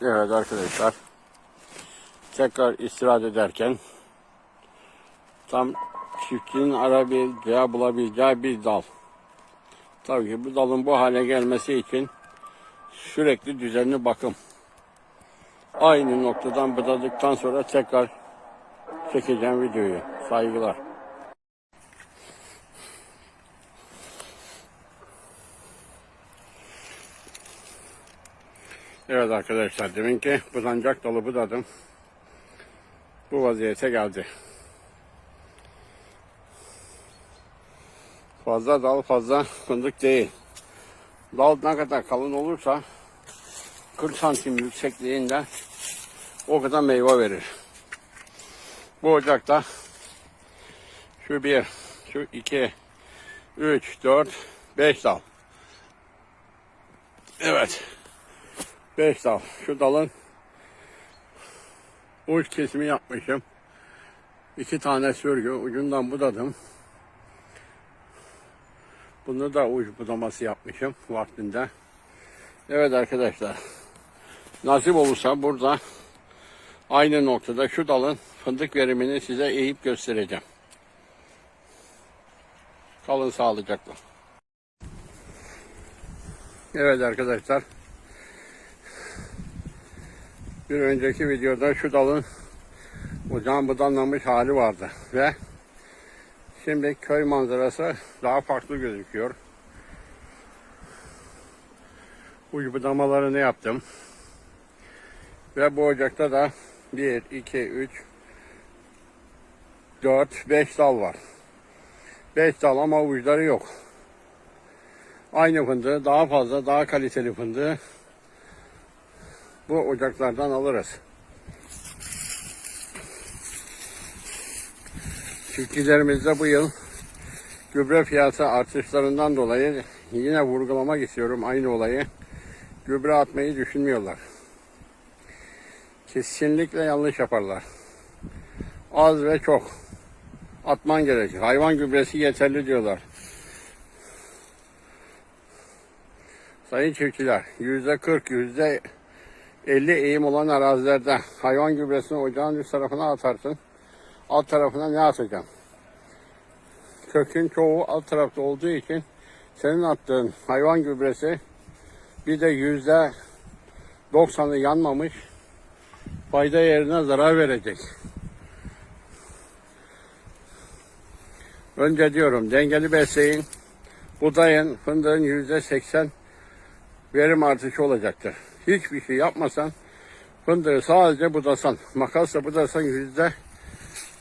Evet arkadaşlar. Tekrar istirahat ederken tam çiftçinin arabileceği, bulabileceği bir dal. Tabii ki bu dalın bu hale gelmesi için sürekli düzenli bakım. Aynı noktadan budadıktan sonra tekrar çekeceğim videoyu. Saygılar. Evet arkadaşlar deminki budancak dalı budadım. Bu vaziyete geldi. Fazla dal fazla fındık değil. Dal ne kadar kalın olursa 40 santim yüksekliğinde o kadar meyve verir. Bu ocakta şu bir, şu iki, üç, dört, beş dal. Evet. Beş dal. Şu dalın uç kesimi yapmışım. İki tane sürgü ucundan budadım. Bunu da uç budaması yapmışım vaktinde. Evet arkadaşlar. Nasip olursa burada aynı noktada şu dalın fındık verimini size eğip göstereceğim. Kalın sağlıcakla. Evet arkadaşlar. Bir önceki videoda şu dalın ocağın budanlamış hali vardı ve şimdi köy manzarası daha farklı gözüküyor. Uç budamalarını yaptım. Ve bu ocakta da 1, 2, 3, 4, 5 dal var. 5 dal ama uçları yok. Aynı fındığı daha fazla, daha kaliteli fındığı bu ocaklardan alırız. Çiftçilerimizde bu yıl gübre fiyatı artışlarından dolayı yine vurgulamak istiyorum aynı olayı. Gübre atmayı düşünmüyorlar. Kesinlikle yanlış yaparlar. Az ve çok atman gerekir. Hayvan gübresi yeterli diyorlar. Sayın çiftçiler, yüzde 40, yüzde 50 eğim olan arazilerde hayvan gübresini ocağın üst tarafına atarsın. Alt tarafına ne atacaksın? Kökün çoğu alt tarafta olduğu için senin attığın hayvan gübresi bir de yüzde 90'ı yanmamış fayda yerine zarar verecek. Önce diyorum dengeli besleyin. Budayın, fındığın yüzde 80 verim artışı olacaktır. Hiçbir şey yapmasan fındığı sadece budasan, makasla budasan yüzde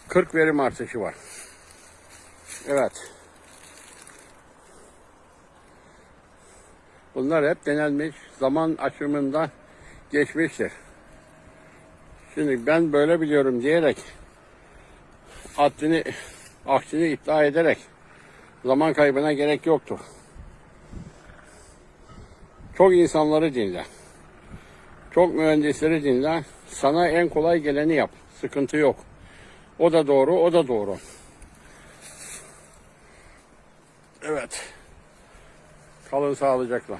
40 verim artışı var. Evet. Bunlar hep denenmiş, zaman aşımında geçmiştir. Şimdi ben böyle biliyorum diyerek aksini, aksini iddia ederek zaman kaybına gerek yoktur. Çok insanları dinle. Çok mühendisleri dinle. Sana en kolay geleni yap. Sıkıntı yok. O da doğru, o da doğru. Evet. Kalın sağlıcakla.